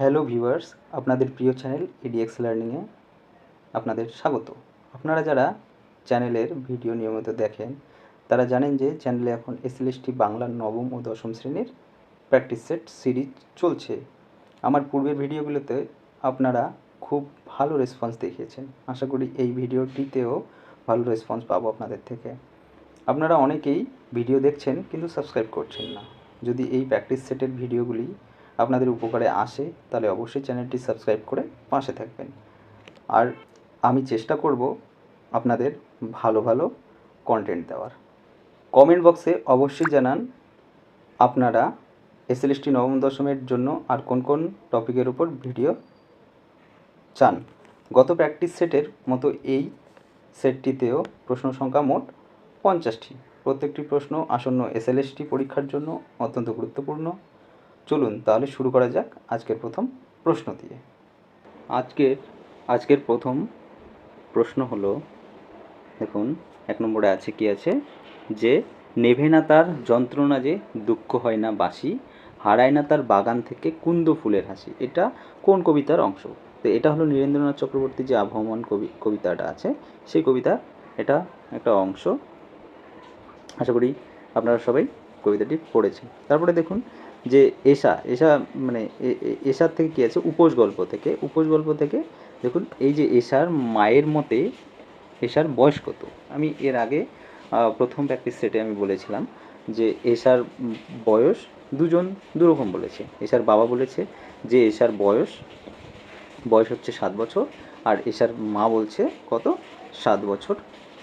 Hello viewers, আপনাদের প্রিয় channel ADX লার্নিংয়ে আপনাদের স্বাগত। আপনারা যারা চ্যানেলের ভিডিও নিয়মিত দেখেন, তারা জানেন যে চ্যানেলে এখন এসএলএসটি বাংলার নবম ও দশম শ্রেণির প্র্যাকটিস সেট সিরিজ চলছে। আমার পূর্বের ভিডিওগুলোতে আপনারা খুব ভালো রেসপন্স দেখিয়েছেন। আশা করি এই ভিডিওটিতেও ভালো রেসপন্স পাবো আপনাদের থেকে। আপনারা অনেকেই ভিডিও দেখছেন কিন্তু সাবস্ক্রাইব করছেন না। যদি এই প্র্যাকটিস সেটের ভিডিওগুলি আপনাদের উপকারে আসে, তাহলে অবশ্যই চ্যানেলটি সাবস্ক্রাইব করে পাশে থাকবেন। আর আমি চেষ্টা করব আপনাদের ভালো ভালো কন্টেন্ট দেওয়ার। কমেন্ট বক্সে অবশ্যই জানান আপনারা এসএলএসটি নবম দশমের জন্য আর কোন কোন টপিকের উপর ভিডিও চান। গত প্র্যাকটিস সেটের মতো এই সেটটিতেও প্রশ্ন সংখ্যা মোট পঞ্চাশটি। প্রত্যেকটি প্রশ্ন আসন্ন এসএলএসটি পরীক্ষার জন্য অত্যন্ত গুরুত্বপূর্ণ। চলুন তাহলে শুরু করা যাক আজকের প্রথম প্রশ্ন দিয়ে। আজকের আজকের প্রথম প্রশ্ন হলো, দেখুন, এক নম্বরে আছে কি আছে? যে, নেভে না তার যন্ত্রণা যে দুঃখ হয় না বাসি হারায় না তার বাগান থেকে কুন্দ ফুলের হাসি। এটা কোন কবিতার অংশ? তো এটা হলো নীরেন্দ্রনাথ চক্রবর্তী যে আবহমান কবি, কবিতাটা আছে, সেই কবিতা, এটা একটা অংশ। আশা করি আপনারা সবাই কবিতাটি পড়েছেন। তারপরে দেখুন যে এশা এশা মানে এশার থেকে কী আছে? উপোস গল্প থেকে। উপোস গল্প থেকে, দেখুন, এই যে এশার মায়ের মতে এশার বয়স কত? আমি এর আগে প্রথম প্র্যাকটিস সেটে আমি বলেছিলাম যে এশার বয়স দুজন, দুরকম বলেছে। এশার বাবা বলেছে যে এশার বয়স বয়স হচ্ছে সাত বছর, আর এশার মা বলছে কত? সাত বছর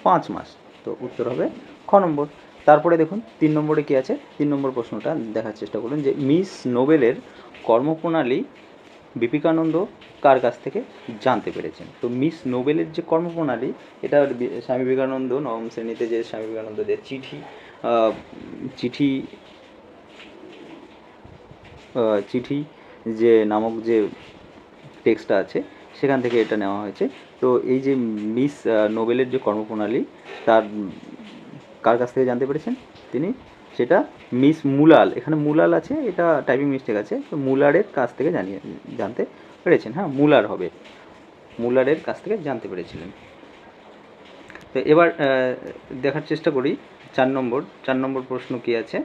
পাঁচ মাস। তো উত্তর হবে খ নম্বর। তারপরে দেখুন, তিন নম্বরে কী আছে? তিন নম্বর প্রশ্নটা দেখার চেষ্টা করুন যে মিস নোবেলের কর্মপ্রণালী বিপিকানন্দ কার কাছ থেকে জানতে পেরেছেন? তো মিস নোবেলের যে কর্মপ্রণালী, এটা স্বামী বিবেকানন্দ নবম শ্রেণীতে যে স্বামী বিবেকানন্দ যে চিঠি চিঠি চিঠি যে নামক যে টেক্সটটা আছে, সেখান থেকে এটা নেওয়া হয়েছে। তো এই যে মিস নোবেলের যে কর্মপ্রণালী, তার কার কাছ থেকে জানতে পেরেছেন? তিনি, সেটা মিস মুলাল। এখানে মুলাল আছে, এটা টাইপিং মিস্টেক আছে, তো মুলারের কাছ থেকে জানিয়ে, জানতে পেরেছেন। হ্যাঁ মুলার হবে। মুলারের কাছ থেকে জানতে পেরেছিলেন। তো এবার দেখার চেষ্টা করি চার নম্বর। চার নম্বর প্রশ্ন কি আছে?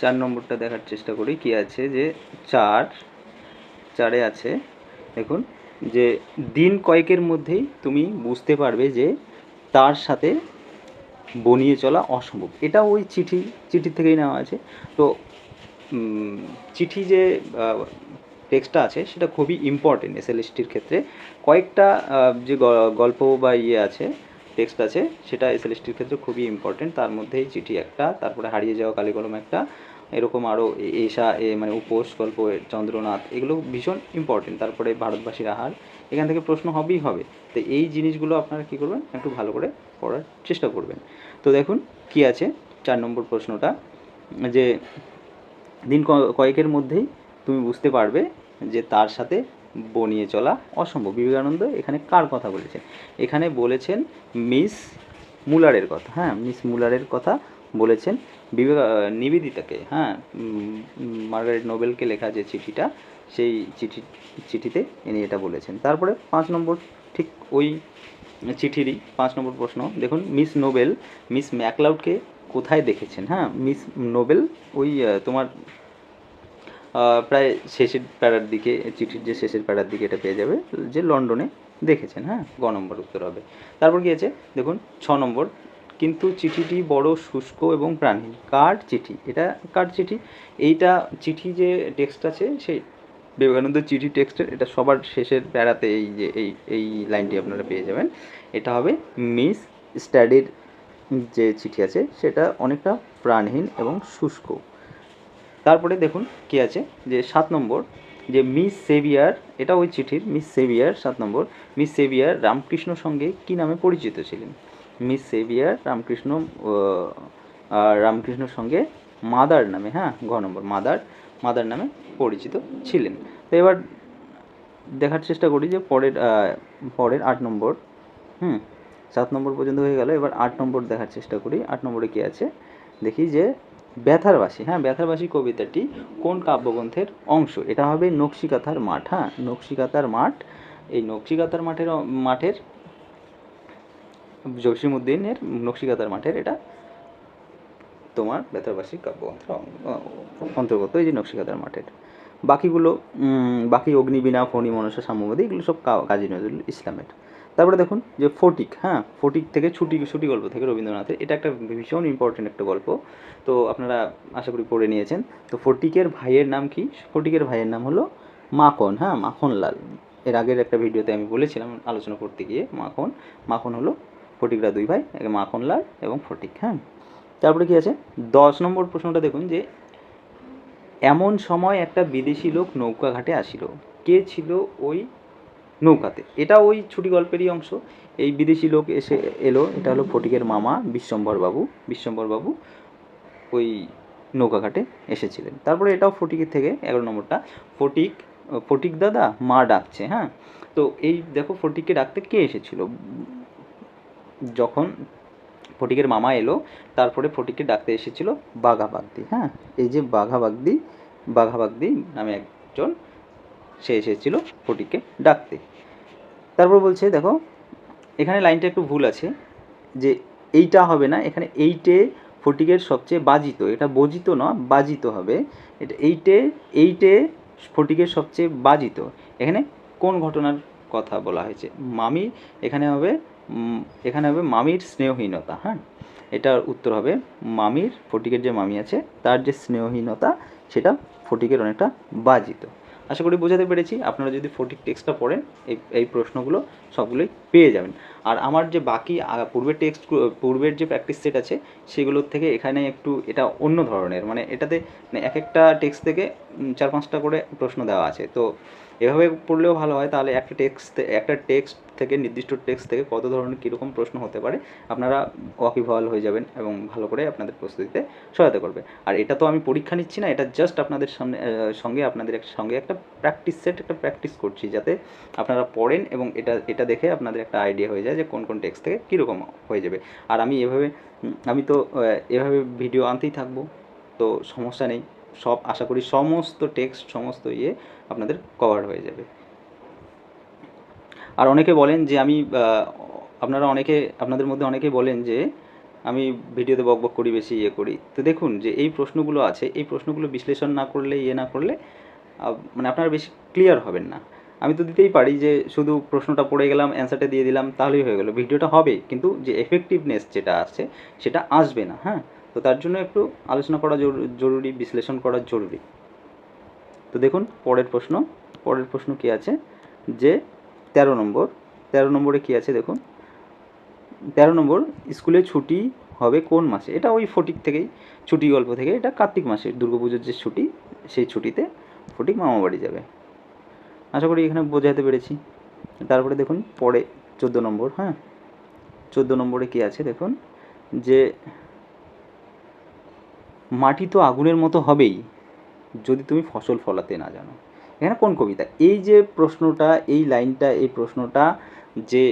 চার নম্বরটা দেখার চেষ্টা করি কি আছে যে চার, চারে আছে, দেখুন, যে দিন কয়েকের মধ্যেই তুমি বুঝতে পারবে যে তার সাথে বনিয়ে চলা অসম্ভব। এটা ওই চিঠি চিঠি থেকেই নেওয়া আছে। তো চিঠি যে টেক্সটটা আছে, সেটা খুবই ইম্পর্টেন্ট এস এসএলএসটির ক্ষেত্রে। কয়েকটা যে গল্প বা ইয়ে আছে, টেক্সট আছে, সেটা এসএলএসটির ক্ষেত্রে খুবই ইম্পর্টেন্ট তার মধ্যেই চিঠি একটা, তারপরে হারিয়ে যাওয়া কালিকলম একটা, এরকম আরও এশা, এ মানে উপোস গল্প চন্দ্রনাথ, এগুলো ভীষণ ইম্পর্টেন্ট তারপরে ভারতবাসীর আহার এখান থেকে প্রশ্ন হবেই হবে। তো এই জিনিসগুলো আপনারা কী করবেন? একটু ভালো করে পড়ার চেষ্টা করবেন। তো দেখুন, কি আছে? চার নম্বর প্রশ্নটা, যে দিন কয়েকের মধ্যেই তুমি বুঝতে পারবে যে তার সাথে বনিয়ে চলা অসম্ভব। বিবেকানন্দ এখানে কার কথা বলেছেন? এখানে বলেছেন মিস মুলারের কথা। হ্যাঁ মিস মুলারের কথা বলেছেন বিবেক, নিবেদিতাকে। হ্যাঁ মার্গারেট নোবেলকে লেখা যে চিঠিটা সেই চিঠি, চিঠিতে ইনি এটা বলেছেন। তারপরে পাঁচ নম্বর, ঠিক ওই চিঠিরই পাঁচ নম্বর প্রশ্ন। দেখুন, মিস নোবেল, মিস ম্যাকলাউডকে কোথায় দেখেছেন? হ্যাঁ মিস নোবেল ওই তোমার প্রায় শেষের প্যারার দিকে, চিঠির যে শেষের প্যারার দিকে এটা পেয়ে যাবে, যে লন্ডনে দেখেছেন। হ্যাঁ গ নম্বর উত্তর হবে। তারপর কি আছে? দেখুন, ছ নম্বর, কিন্তু চিঠিটি বড় শুষ্ক এবং প্রাণহীন। কার চিঠি? এটা কার চিঠি? এইটা চিঠি যে টেক্সট আছে, সেই বিবেকানন্দ চিঠি টেক্সটের, এটা সবার শেষের প্যারাতে এই যে, এই এই লাইনটি আপনারা পেয়ে যাবেন। এটা হবে মিস স্ট্যাডির যে চিঠি আছে, সেটা অনেকটা প্রাণহীন এবং শুষ্ক। তারপরে দেখুন কি আছে, যে সাত নম্বর, যে মিস সেভিয়ার এটা ওই চিঠির, মিস সেভিয়ার, সাত নম্বর, মিস সেভিয়ার রামকৃষ্ণ সঙ্গে কি নামে পরিচিত ছিলেন? মিস সেভিয়ার রামকৃষ্ণ রামকৃষ্ণর সঙ্গে মাদার নামে হ্যাঁ ঘ নম্বর, মাদার মাদার নামে পরিচিত ছিলেন। তো এবার দেখার চেষ্টা করি যে পরের পরের আট নম্বর, হুম, সাত নম্বর পর্যন্ত হয়ে গেল। এবার আট নম্বর দেখার চেষ্টা করি। আট নম্বরে কি আছে? দেখি যে ব্যথারবাসী হ্যাঁ ব্যথারবাসী কবিতাটি কোন কাব্যগ্রন্থের অংশ? এটা হবে নকশিকাথার মাঠ হ্যাঁ নকশিকাতার মাঠ। এই নকশিকাতার মাঠের মাঠের জসিমুদ্দিনের নকশিকাতার মাঠের এটা তোমার ব্যথারবাসী কাব্যগ্রন্থের অন্তর্গত, এই যে নকশিকাতার মাঠের। বাকিগুলো বাকি অগ্নিবীণা, ফণি, মনসা, সাম্যবাদী, এগুলো সব কাজী নজরুল ইসলামের। তারপরে দেখুন যে ফটিক হ্যাঁ ফটিক থেকে ছুটি ছুটি গল্প থেকে রবীন্দ্রনাথের, এটা একটা ভীষণ ইম্পর্টেন্ট একটা গল্প। তো আপনারা আশা করি পড়ে নিয়েছেন। তো ফটিকের ভাইয়ের নাম কি? ফটিকের ভাইয়ের নাম হলো মাখন হ্যাঁ মাখনলাল। এর আগের একটা ভিডিওতে আমি বলেছিলাম আলোচনা করতে গিয়ে মাখন মাখন হলো ফটিকরা দুই ভাই মাখনলাল এবং ফটিক হ্যাঁ। তারপরে কি আছে? দশ নম্বর প্রশ্নটা দেখুন যে, এমন সময় একটা বিদেশি লোক নৌকা ঘাটে আসিল। কে ছিল ওই নৌকাতে? এটা ওই ছুটি গল্পেরই অংশ। এই বিদেশি লোক এসে এলো, এটা হলো ফটিকের মামা বিশ্বম্বর বাবু বিশ্বম্বর বাবু ওই নৌকা ঘাটে এসেছিলেন। তারপরে এটাও ফটিকের থেকে, এগারো নম্বরটা, ফটিক ফটিক দাদা, মা ডাকছে হ্যাঁ? তো এই দেখো, ফটিককে ডাকতে কে এসেছিল? যখন ফটিকের মামা এলো, তারপরে ফটিককে ডাকতে এসেছিল বাঘা বাগদি হ্যাঁ? এই যে বাঘা বাগদি বাঘা বাগদি নামে একজন, সে এসেছিল ফটিককে ডাকতে। তারপর বলছে, দেখো, এখানে লাইনটা একটু ভুল আছে, যে এইটা হবে না, এখানে এইটে ফটিকের সবচেয়ে বাজিত, এটা বজিত না, বাজিত হবে। এটা এইটে এইটে ফটিকের সবচেয়ে বাজিত। এখানে কোন ঘটনার কথা বলা হয়েছে? মামি এখানে হবে এখানে হবে মামির স্নেহহীনতা হ্যাঁ? এটার উত্তর হবে মামির, ফটিকের যে মামি আছে, তার যে স্নেহহীনতা, সেটা ফটিকের অনেকটা বাজিত। আশা করি বোঝাতে পেরেছি, আপনারা যদি ফটিক টেক্সটটা পড়েন, এই এই প্রশ্নগুলো সবগুলোই পেয়ে যাবেন। আর আমার যে বাকি পূর্বের টেক্সট পূর্বের যে প্র্যাকটিস সেট আছে, সেগুলোর থেকে এখানে একটু এটা অন্য ধরনের মানে এটাতে মানে এক একটা টেক্সট থেকে চার পাঁচটা করে প্রশ্ন দেওয়া আছে। তো এভাবে পড়লেও ভালো হয়, তাহলে একটা টেক্সট একটা টেক্সট থেকে, নির্দিষ্ট টেক্সট থেকে কত ধরনের কীরকম প্রশ্ন হতে পারে, আপনারা ওয়াকিবহাল হয়ে যাবেন এবং ভালো করে আপনাদের প্রস্তুতিতে সহায়তা করবে। আর এটা তো আমি পরীক্ষা নিচ্ছি না, এটা জাস্ট আপনাদের সামনে সঙ্গে আপনাদের সঙ্গে একটা প্র্যাকটিস সেট একটা প্র্যাকটিস করছি যাতে আপনারা পড়েন এবং এটা এটা দেখে আপনাদের একটা আইডিয়া হয়ে যায় যে কোন কোন টেক্সট থেকে কীরকম হয়ে যাবে। আর আমি এভাবে আমি তো এভাবে ভিডিও আনতেই থাকব, তো সমস্যা নেই। সব, আশা করি সমস্ত টেক্সট সমস্ত ইয়ে আপনাদের কভার হয়ে যাবে। আর অনেকে বলেন যে আমি আপনারা অনেকে, আপনাদের মধ্যে অনেকে বলেন যে আমি ভিডিওতে বক বক করি, বেশি ইয়ে করি। তো দেখুন যে এই প্রশ্নগুলো আছে, এই প্রশ্নগুলো বিশ্লেষণ না করলে ইয়ে না করলে মানে আপনারা বেশি ক্লিয়ার হবেন না। আমি তো দিতেই পারি যে শুধু প্রশ্নটা পড়ে গেলাম অ্যান্সারটা দিয়ে দিলাম, তাহলেই হয়ে গেলো। ভিডিওটা হবে, কিন্তু যে এফেক্টিভনেস যেটা আছে, সেটা আসবে না হ্যাঁ? তো তার জন্য একটু আলোচনা করা জরু- জরুরি, বিশ্লেষণ করা জরুরি। তো দেখুন, পরের প্রশ্ন পরের প্রশ্ন কি আছে? যে তেরো নম্বর, তেরো নম্বরে কি আছে দেখুন? তেরো নম্বর, স্কুলে ছুটি হবে কোন মাসে? এটা ওই ফটিক থেকেই, ছুটি গল্প থেকে, এটা কার্তিক মাসে দুর্গাপুজোর যে ছুটি, সেই ছুটিতে ফটিক মামা বাড়ি যাবে। আশা করি এখানে বোঝাতে পেরেছি। তারপরে দেখুন, পরে চোদ্দ নম্বর হ্যাঁ? চোদ্দ নম্বরে কি আছে দেখুন? যে মাটি তো আগুনের মতো হবেই, যদি তুমি ফসল ফলাতে না জানো। এখানে কোন কবিতা? এই যে প্রশ্নটা, এই লাইনটা, এই প্রশ্নটা যে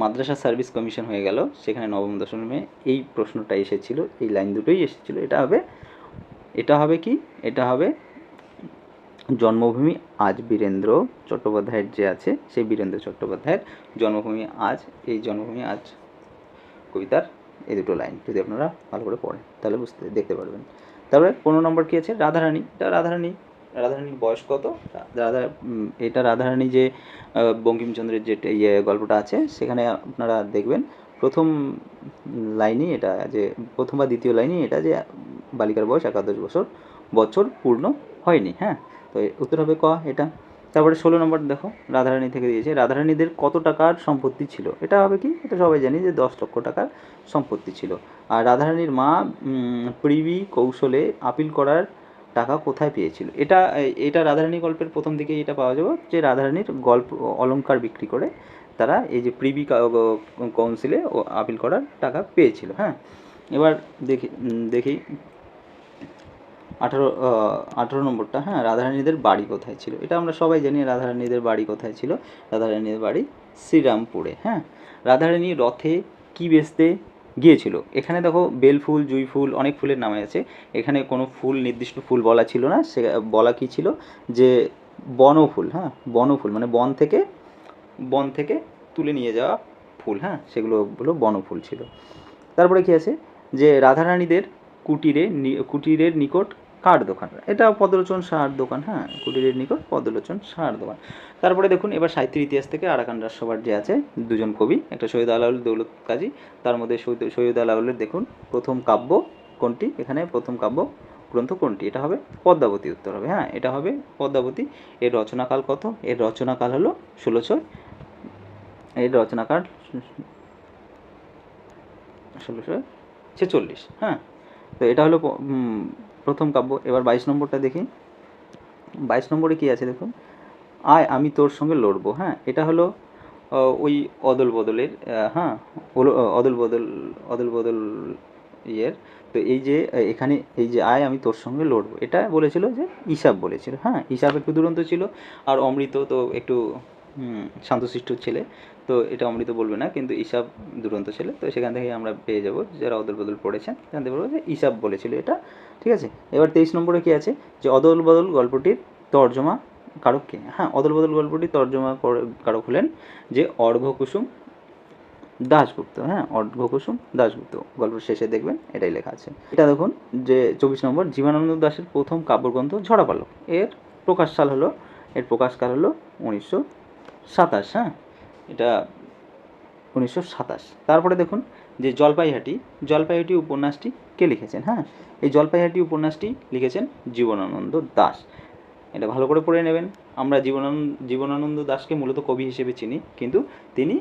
মাদ্রাসা সার্ভিস কমিশন হয়ে গেল, সেখানে নবম, দশমে এই প্রশ্নটা এসেছিল, এই লাইন দুটোই এসেছিল। এটা হবে এটা হবে কি? এটা হবে জন্মভূমি আজ বীরেন্দ্র চট্টোপাধ্যায়ের যে আছে, সেই বীরেন্দ্র চট্টোপাধ্যায়ের জন্মভূমি আজ, এই জন্মভূমি আজ কবিতার এই দুটো লাইন, যদি আপনারা ভালো করে পড়েন, তাহলে বুঝতে, দেখতে পারবেন। তারপরে পনেরো নম্বর কী আছে? রাধারানী। এটা রাধারানী রাধারানীর বয়স কত? রাধা এটা রাধারানী যে বঙ্কিমচন্দ্রের যে ইয়ে গল্পটা আছে, সেখানে আপনারা দেখবেন, প্রথম লাইনই এটা যে, প্রথম বা দ্বিতীয় লাইনই এটা যে, বালিকার বয়স একাদশ বছর বছর পূর্ণ হয়নি হ্যাঁ? তো উত্তর হবে ক এটা? তারপরে ষোলো নম্বর দেখো, রাধারানী থেকে দিয়েছে, রাধারানীদের কত টাকার সম্পত্তি ছিল? এটা হবে কি? এটা সবাই জানি যে, দশ লক্ষ টাকার সম্পত্তি ছিল। আর রাধারানীর মা প্রিবি কৌশলে আপিল করার টাকা কোথায় পেয়েছিল? এটা এটা রাধারানী গল্পের প্রথম দিকে এটা পাওয়া যাবে, যে রাধারানীর গল্প অলঙ্কার বিক্রি করে তারা এই যে প্রিবি কাউন্সিলে আপিল করার টাকা পেয়েছিল হ্যাঁ? এবার দেখি দেখি। আঠারো আঠারো নম্বরটা হ্যাঁ? রাধারানীদের বাড়ি কোথায় ছিল? এটা আমরা সবাই জানি রাধারানীদের বাড়ি কোথায় ছিল। রাধারানীদের বাড়ি শ্রীরামপুরে হ্যাঁ? রাধারানী রথে কি বেচতে গিয়েছিল। এখানে দেখো বেল ফুল, জুঁই ফুল অনেক ফুলের নামে আছে। এখানে কোনো ফুল, নির্দিষ্ট ফুল বলা ছিল না। সে, বলা কী ছিল? যে বনফুল হ্যাঁ? বনফুল মানে বন থেকে বন থেকে তুলে নিয়ে যাওয়া ফুল হ্যাঁ? সেগুলো হলো বনফুল ছিল। তারপরে কী আছে? যে রাধারানীদের কুটিরে কুটিরের নিকট কার দোকান। এটা পদলোচন সাহার দোকান হ্যাঁ কুটিরের নিকট পদলোচন সাহার দোকান। তারপরে দেখুন, এবার সাহিত্যের ইতিহাস থেকে আরাকান রাজসভার যে আছে, দুজন কবি, একটা সৈয়দ আলাউল দৌলত কাজী, তার মধ্যে সৈয়দ আলাউলের দেখুন, প্রথম কাব্য কোনটি? এখানে প্রথম কাব্য গ্রন্থ কোনটি? এটা হবে পদ্মাবতী উত্তর হবে হ্যাঁ এটা হবে পদ্মাবতী। এর রচনাকাল কত? এর রচনাকাল হলো ষোলোশো এর রচনাকাল ষোলোশো ছেচল্লিশ হ্যাঁ। তো এটা হলো প্রথম কাব্য। এবার বাইশ নম্বরটা দেখি। বাইশ নম্বরে কি আছে দেখুন? আয়, আমি তোর সঙ্গে লড়বো হ্যাঁ? এটা হলো ওই অদল বদলের হ্যাঁ? অদল বদল অদল বদল ইয়ের। তো এই যে এখানে এই যে, আয়, আমি তোর সঙ্গে লড়বো। এটা বলেছিল যে ইসাব বলেছিল হ্যাঁ? ইসাব একটু দুরন্ত ছিল। আর অমৃত তো একটু শান্তশিষ্ট ছেলে। তো এটা অমৃত বলবে না, কিন্তু ইসাব দুরন্ত ছেলে, তো সেখান থেকে আমরা পেয়ে যাব, যারা অদল বদল পড়েছেন জানতে পারব যে ইসাব বলেছিল এটা, ঠিক আছে? এবার তেইশ নম্বরে কি আছে? যে অদল বদল গল্পটির তর্জমা কারক কে হ্যাঁ অদল বদল গল্পটি তর্জমা কারক হলেন যে অর্ঘকুসুম দাশগুপ্ত হ্যাঁ অর্ঘকুসুম দাশগুপ্ত, গল্পের শেষে দেখবেন এটাই লেখা আছে। এটা দেখুন যে চব্বিশ নম্বর জীবনানন্দ দাশের প্রথম কাব্যগ্রন্থ ঝরা পালক এর প্রকাশ সাল হলো, এর প্রকাশকাল হলো উনিশশো সাতাশ হ্যাঁ? এটা উনিশশো সাতাশ। তারপরে দেখুন যে জলপাইহাটি জলপাইহাটি উপন্যাসটি কে লিখেছেন হ্যাঁ? এই জলপাইহাটি উপন্যাসটি লিখেছেন জীবনানন্দ দাশ এটা ভালো করে পড়ে নেবেন। আমরা জীবনানন্দ জীবনানন্দ দাসকে মূলত কবি হিসেবে চিনি, কিন্তু তিনি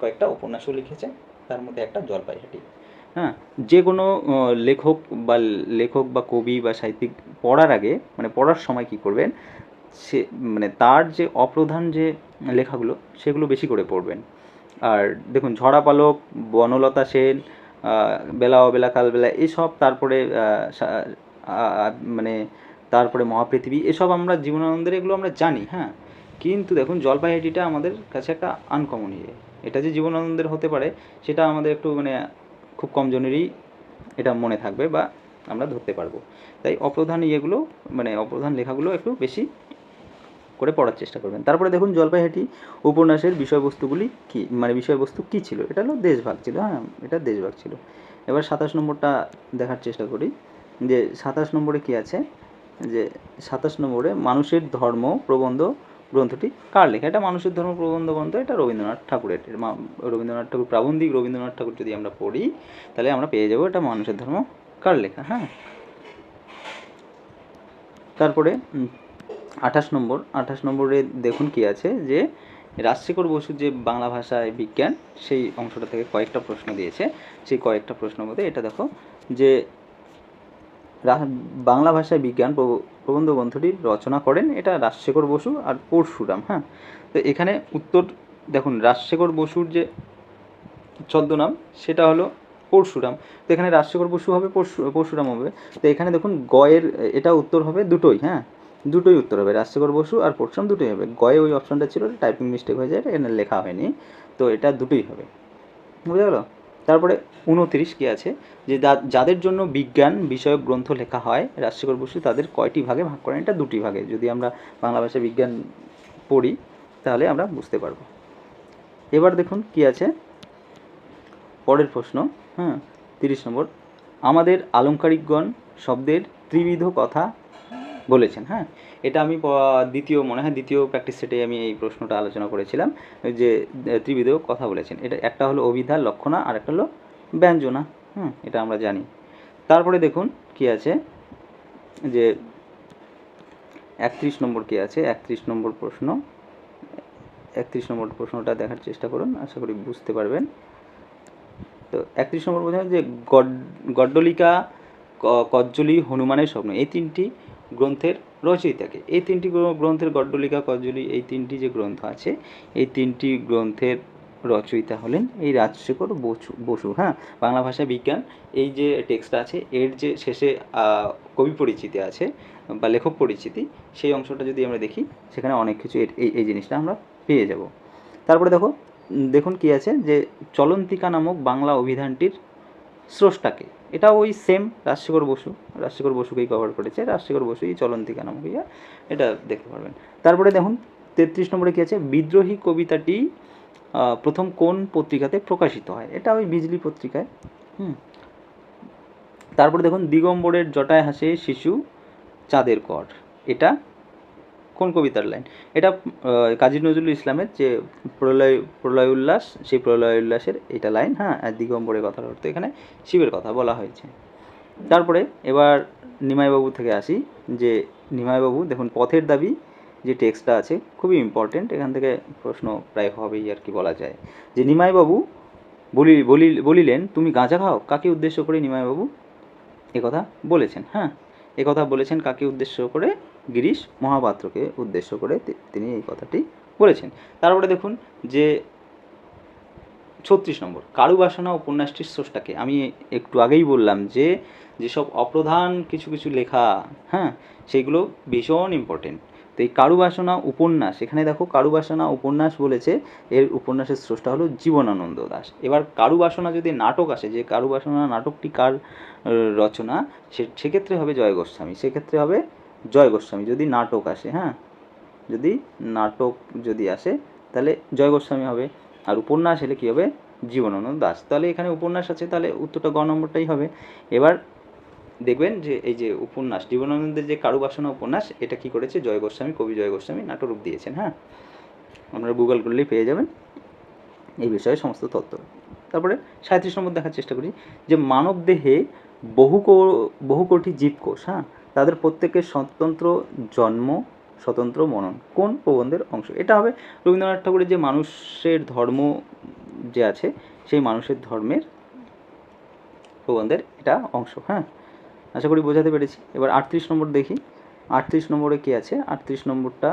কয়েকটা উপন্যাসও লিখেছেন, তার মধ্যে একটা জলপাইহাটি। হ্যাঁ? যে কোনো লেখক বা লেখক বা কবি বা সাহিত্যিক পড়ার আগে মানে পড়ার সময় কি করবেন? সে মানে তার যে অপ্রধান যে লেখাগুলো, সেগুলো বেশি করে পড়বেন। আর দেখুন ঝরা পালক, বনলতা সেন বেলা অবেলা, কালবেলা, এসব তারপরে মানে তারপরে মহাপৃথিবী, এসব আমরা জীবনানন্দের, এগুলো আমরা জানি হ্যাঁ। কিন্তু দেখুন জলপাইহাটিটা আমাদের কাছে একটা আনকমন ইয়ে। এটা যে জীবনানন্দের হতে পারে, সেটা আমাদের একটু মানে খুব কম জনেরই এটা মনে থাকবে বা আমরা ধরতে পারব। তাই অপ্রধান ইয়েগুলো মানে অপ্রধান লেখাগুলো একটু বেশি করে পড়ার চেষ্টা করবেন। তারপরে দেখুন জলপাইহাটি উপন্যাসের বিষয়বস্তুগুলি কি মানে বিষয়বস্তু কি ছিল? এটা হলো দেশভাগ ছিল হ্যাঁ এটা দেশভাগ ছিল। এবার সাতাশ নম্বরটা দেখার চেষ্টা করি, যে সাতাশ নম্বরে কি আছে? যে সাতাশ নম্বরে মানুষের ধর্ম প্রবন্ধ গ্রন্থটি কার লেখা? এটা মানুষের ধর্ম প্রবন্ধ গ্রন্থ, এটা রবীন্দ্রনাথ ঠাকুরের। রবীন্দ্রনাথ ঠাকুর, প্রাবন্ধিক রবীন্দ্রনাথ ঠাকুর যদি আমরা পড়ি, তাহলে আমরা পেয়ে যাব এটা মানুষের ধর্ম কার লেখা হ্যাঁ? তারপরে আঠাশ নম্বর, আঠাশ নম্বরে দেখুন কি আছে যে রাজশেখর বসুর যে বাংলা ভাষায় বিজ্ঞান, সেই অংশটা থেকে কয়েকটা প্রশ্ন দিয়েছে। সেই কয়েকটা প্রশ্ন মধ্যে এটা দেখো যে বাংলা ভাষায় বিজ্ঞান প্রব- প্রবন্ধ গ্রন্থটি রচনা করেন এটা রাজশেখর বসু আর পরশুরাম হ্যাঁ? তো এখানে উত্তর দেখুন, রাজশেখর বসুর যে ছদ্মনাম সেটা হলো পরশুরাম। তো এখানে রাজশেখর বসু হবে, পরশু, পরশুরাম হবে। তো এখানে দেখুন গয়ের, এটা উত্তর হবে দুটোই হ্যাঁ? দুটোই উত্তর হবে, রাজশেখর বসু আর পরশুরাম দুটোই হবে। গয়ে ওই অপশনটা ছিল টাইপিং মিস্টেক হয়ে যায়, এখানে লেখা হয়নি। তো এটা দুটোই হবে। বুঝা গেল? তারপরে উনত্রিশ কি আছে? যে, যাদের জন্য বিজ্ঞান বিষয়ক গ্রন্থ লেখা হয়, রাজশেখর বসু তাদের কয়টি ভাগে ভাগ করেন? এটা দুটি ভাগে। যদি আমরা বাংলা ভাষায় বিজ্ঞান পড়ি, তাহলে আমরা বুঝতে পারব। এবার দেখুন কি আছে। পরের প্রশ্ন হ্যাঁ তিরিশ নম্বর। আমাদের আলংকারিকগণ শব্দের ত্রিবিধ কথা বলেছেন হ্যাঁ? এটা আমি দ্বিতীয় মনে হয় দ্বিতীয় প্র্যাকটিস সেটে আমি এই প্রশ্নটা আলোচনা করেছিলাম, যে ত্রিবিধ কথা বলেছেন। এটা একটা হলো অভিধা লক্ষণা, আর একটা হলো ব্যঞ্জনা, হুম? এটা আমরা জানি। তারপরে দেখুন কি আছে, যে, একত্রিশ নম্বর কি আছে? একত্রিশ নম্বর প্রশ্ন, একত্রিশ নম্বর প্রশ্নটা দেখার চেষ্টা করুন, আশা করি বুঝতে পারবেন। তো একত্রিশ নম্বর প্রশ্ন যে, গড- গড্ডলিকা কজ্জলি হনুমানের স্বপ্ন, এই তিনটি গ্রন্থের রচয়িতাকে। এই তিনটি গ্র- গ্রন্থের গড্ডলিকা কজ্জলি এই তিনটি যে গ্রন্থ আছে, এই তিনটি গ্রন্থের রচয়িতা হলেন এই রাজশেখর বসু বসু হ্যাঁ? বাংলা ভাষা বিজ্ঞান। এই যে টেক্সট আছে, এর যে শেষে কবি পরিচিতি আছে, বা লেখক পরিচিতি, সেই অংশটা যদি আমরা দেখি, সেখানে অনেক কিছু এই এই জিনিসটা আমরা পেয়ে যাব। তারপরে দেখো দেখুন কি আছে যে চলন্তিকা নামক বাংলা অভিধানটির স্রষ্টাকে। এটা ওই সেম রাজশেখর বসু। রাজশেখর বসুকেই কভার করেছে। রাজশেখর বসু এই চলন্তিকা নামক ইয়া এটা দেখতে পারবেন। তারপরে দেখুন, তেত্রিশ নম্বরে কী আছে? বিদ্রোহী কবিতাটি প্রথম কোন পত্রিকাতে প্রকাশিত হয়? এটা ওই বিজলি পত্রিকায়। হুম। তারপরে দেখুন, দিগম্বরের জটায় হাসে শিশু চাঁদের কর। এটা কোন কবিতার লাইন? এটা কাজী নজরুল ইসলামের যে প্রলয় প্রলয় উল্লাস, সেই প্রলয় উল্লাসের এটা লাইন হ্যাঁ আর দিগম্বরের কথার অর্থ এখানে শিবের কথা বলা হয়েছে। তারপরে এবার নিমাইবাবু থেকে আসি, যে নিমাইবাবু, দেখুন, পথের দাবি যে টেক্সটটা আছে, খুবই ইম্পর্টেন্ট এখান থেকে প্রশ্ন প্রায় হবেই আর কি বলা যায়। যে নিমাইবাবু বলি বলি, বলিলেন, তুমি গাঁজা খাও? কাকে উদ্দেশ্য করে নিমাইবাবু? কথা বলেছেন হ্যাঁ কথা বলেছেন কাকে উদ্দেশ্য করে? গিরিশ মহাপাত্রকে উদ্দেশ্য করে তিনি এই কথাটি বলেছেন। তারপরে দেখুন যে ছত্রিশ নম্বর, কারুবাসনা উপন্যাসটির স্রষ্টাকে। আমি একটু আগেই বললাম যে যেসব অপ্রধান কিছু কিছু লেখা হ্যাঁ সেগুলো ভীষণ ইম্পর্টেন্ট তো এই কারুবাসনা উপন্যাস, এখানে দেখো কারুবাসনা উপন্যাস বলেছে, এর উপন্যাসের স্রষ্টা হলো জীবনানন্দ দাস। এবার কারুবাসনা যদি নাটক আসে, যে কারুবাসনা নাটকটি কার, রচনা, সে, সেক্ষেত্রে হবে জয় গোস্বামী, সেক্ষেত্রে হবে জয় গোস্বামী, যদি নাটক আসে হ্যাঁ? যদি নাটক যদি আসে, তাহলে জয় গোস্বামী হবে। আর উপন্যাস এলে কী হবে? জীবনানন্দ দাস তাহলে এখানে উপন্যাস আছে, তাহলে উত্তরটা গ নম্বরটাই হবে। এবার দেখবেন যে, এই যে উপন্যাস, জীবনানন্দের যে কারুবাসনা উপন্যাস, এটা কি করেছে? জয় গোস্বামী, কবি জয় গোস্বামী নাটরূপ দিয়েছেন হ্যাঁ? আপনারা গুগল করলেই পেয়ে যাবেন এই বিষয়ে সমস্ত তথ্য। তারপরে সাঁত্রিশ নম্বর দেখার চেষ্টা করি, যে মানব দেহে বহু বহু কোটি জীবকোষ হ্যাঁ? তাদের প্রত্যেকের স্বতন্ত্র জন্ম, স্বতন্ত্র মনন কোন প্রবন্ধের অংশ? এটা হবে রবীন্দ্রনাথ ঠাকুরের যে মানুষের ধর্ম যে আছে, সেই মানুষের ধর্মের প্রবন্ধের এটা অংশ হ্যাঁ? আশা করি বোঝাতে পেরেছি। এবার আটত্রিশ নম্বর দেখি। আটত্রিশ নম্বরে কি আছে? আটত্রিশ নম্বরটা,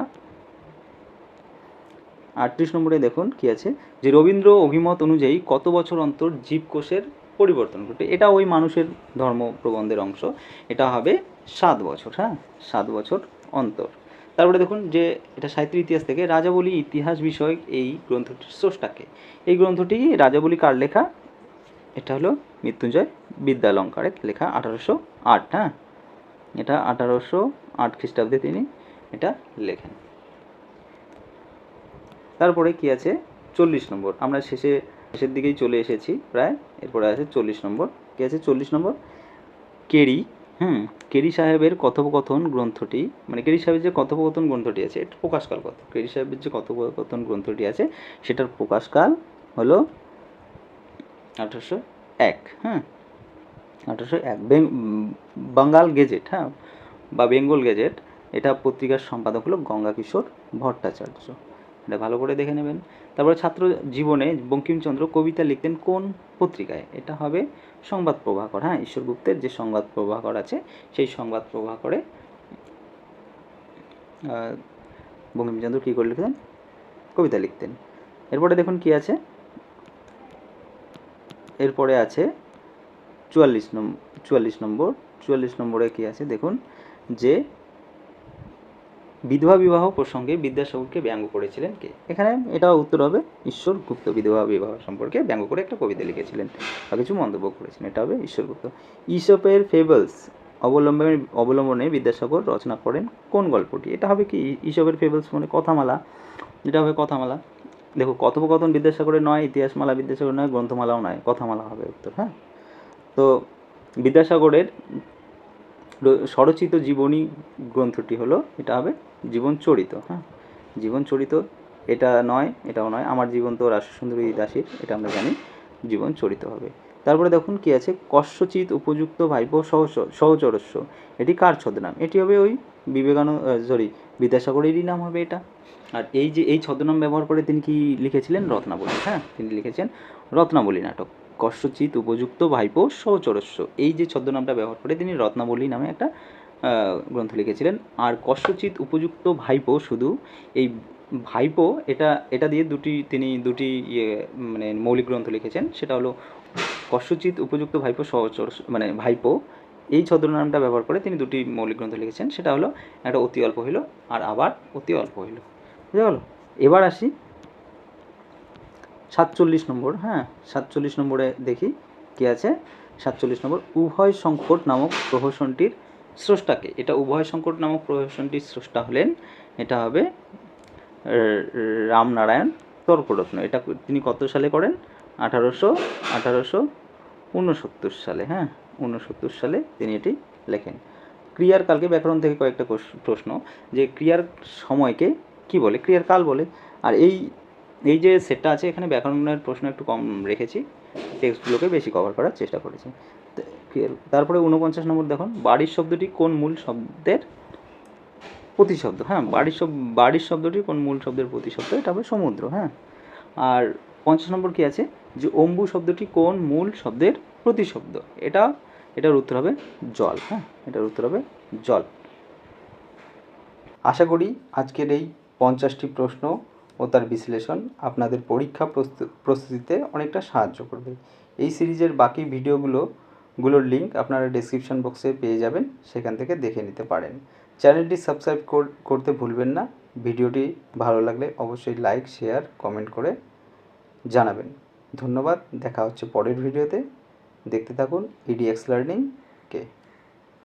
আটত্রিশ নম্বরে দেখুন কি আছে যে রবীন্দ্র অভিমত অনুযায়ী কত বছর অন্তর জীবকোষের পরিবর্তন ঘটে। এটা ওই মানুষের ধর্ম প্রবন্ধের অংশ। এটা হবে সাত বছর হ্যাঁ? সাত বছর অন্তর। তারপরে দেখুন যে এটা সাহিত্যের ইতিহাস থেকে রাজাবলি ইতিহাস বিষয়ক এই গ্রন্থটির স্রষ্টাকে। এই গ্রন্থটি রাজাবলি কার লেখা? এটা হলো মৃত্যুঞ্জয় বিদ্যালঙ্কারের লেখা আঠারোশো আট হ্যাঁ? এটা আঠারোশো আট খ্রিস্টাব্দে তিনি এটা লেখেন। তারপরে কি আছে? চল্লিশ নম্বর। আমরা শেষে, শেষের দিকেই চলে এসেছি প্রায়। এরপরে আছে চল্লিশ নম্বর। কি আছে? চল্লিশ নম্বর। কেরি হুম, কেরি সাহেবের কথোপকথন গ্রন্থটি মানে কেরি সাহেবের যে কথোপকথন গ্রন্থটি আছে, এটা প্রকাশকাল কত কেরি সাহেবের যে কথোপকথন গ্রন্থটি আছে, সেটার প্রকাশকাল হলো আঠারোশো এক হ্যাঁ আঠারোশো এক বাঙ্গাল গেজেট হ্যাঁ বা বেঙ্গল গেজেট, এটা পত্রিকার সম্পাদক হলো গঙ্গা কিশোর ভট্টাচার্য। এটা ভালো করে দেখে নেবেন। তারপরে ছাত্র জীবনে বঙ্কিমচন্দ্র কবিতা লিখতেন কোন পত্রিকায়? এটা হবে সংবাদ প্রভাকর। হ্যাঁ ঈশ্বরগুপ্তের যে সংবাদ প্রভাকর আছে, সেই সংবাদ প্রভাকরে বঙ্কিমচন্দ্র কী করে লিখতেন? কবিতা লিখতেন। এরপরে দেখুন কি আছে। এরপরে আছে চুয়াল্লিশ নম্বর চুয়াল্লিশ নম্বর। চুয়াল্লিশ নম্বরে কি আছে? দেখুন যে বিধবা বিবাহ প্রসঙ্গে বিদ্যাসাগরকে ব্যঙ্গ করেছিলেন কে? এখানে এটা উত্তর হবে, ঈশ্বর গুপ্ত বিধবা বিবাহ সম্পর্কে ব্যঙ্গ করে একটা কবিতা লিখেছিলেন বা কিছু মন্তব্য করেছিলেন এটা হবে ঈশ্বর গুপ্ত। ইসপের ফেবলস অবলম্বনে অবলম্বনে বিদ্যাসাগর রচনা করেন কোন গল্পটি? এটা হবে কি? ইসপের ফেবলস মানে কথামালা এটা হবে কথামালা। দেখো, কথোপকথন বিদ্যাসাগরের নয়, ইতিহাসমালা বিদ্যাসাগর নয়, গ্রন্থমালাও নয়, কথামালা হবে উত্তর হ্যাঁ? তো বিদ্যাসাগরের স্বরচিত জীবনী গ্রন্থটি হলো, এটা হবে জীবন চরিত হ্যাঁ? জীবন চরিত, এটা নয়, এটাও নয়, আমার জীবন তো রাসসুন্দরী দাসীর, এটা আমরা জানি, জীবন চরিত হবে। তারপরে দেখুন কি আছে কস্যচিত উপযুক্ত ভাইপো সহ, সহচরস্য, এটি কার ছদ্মনাম? এটি হবে ওই বিবেকানন্দ সরি বিদ্যাসাগরেরই নাম হবে এটা। আর এই যে, এই ছদ্মনাম ব্যবহার করে তিনি কি লিখেছিলেন? রত্নাবলী হ্যাঁ? তিনি লিখেছেন রত্নাবলী নাটক। কস্যচিত উপযুক্ত, ভাইপো সহচরস্য এই যে ছদ্মনামটা ব্যবহার করে তিনি রত্নাবলী নামে একটা গ্রন্থ লিখেছিলেন। আর কস্যচিত উপযুক্ত, ভাইপো শুধু এই ভাইপো এটা এটা দিয়ে দুটি, তিনি দুটি ইয়ে মানে মৌলিক গ্রন্থ লিখেছেন। সেটা হলো কস্যচিত উপযুক্ত, ভাইপো সহচর মানে ভাইপো। এই ছদ্মনামটা ব্যবহার করে তিনি দুটি মৌলিক গ্রন্থ লিখেছেন। সেটা হলো একটা অতি অল্প হইল আর আবার অতি অল্প হইল। বুঝা গেল এবার আসি সাতচল্লিশ নম্বর হ্যাঁ সাতচল্লিশ নম্বরে দেখি কি আছে। সাতচল্লিশ নম্বর, উভয় সংকট নামক প্রহসনটির স্রষ্টাকে, এটা উভয় সংকট নামক প্রহসনটির স্রষ্টা হলেন, এটা হবে রামনারায়ণ তর্করত্ন, এটা তিনি কত সালে করেন? আঠারোশো আঠারোশো ঊনসত্তর সালে হ্যাঁ ঊনসত্তর সালে তিনি এটি লেখেন। ক্রিয়ার কালকে ব্যাকরণ থেকে কয়েকটা প্রশ্ন, যে ক্রিয়ার সময়কে কি বলে? ক্রিয়ার কাল বলে। আর এই এই যে সেটটা আছে, এখানে ব্যাকরণের প্রশ্ন একটু কম রেখেছি। টেক্সটগুলোকে বেশি কভার করার চেষ্টা করেছি। তারপরে ঊনপঞ্চাশ নম্বর দেখুন, বাড়ির শব্দটি কোন মূল শব্দের প্রতিশব্দ? হ্যাঁ বাড়ির শব্দ বাড়ির শব্দটি কোন মূল শব্দের প্রতিশব্দ? এটা হবে সমুদ্র হ্যাঁ। আর পঞ্চাশ নম্বর কি আছে? যে অম্বু শব্দটি কোন মূল শব্দের প্রতিশব্দ? এটা, এটার উত্তর হবে জল হ্যাঁ এটার উত্তর হবে জল। আশা করি আজকের এই পঞ্চাশটি প্রশ্ন ও তার বিশ্লেষণ আপনাদের পরীক্ষা প্রস্তু- প্রস্তুতিতে অনেকটা সাহায্য করবে। এই সিরিজের বাকি ভিডিওগুলো গুলোর লিঙ্ক আপনারা ডেসক্রিপশন বক্সে পেয়ে যাবেন, সেখান থেকে দেখে নিতে পারেন। চ্যানেলটি সাবস্ক্রাইব কর- করতে ভুলবেন না। ভিডিওটি ভালো লাগলে অবশ্যই লাইক শেয়ার কমেন্ট করে জানাবেন। ধন্যবাদ, দেখা হচ্ছে পরের ভিডিওতে। দেখতে থাকুন ইডিএক্স লার্নিংকে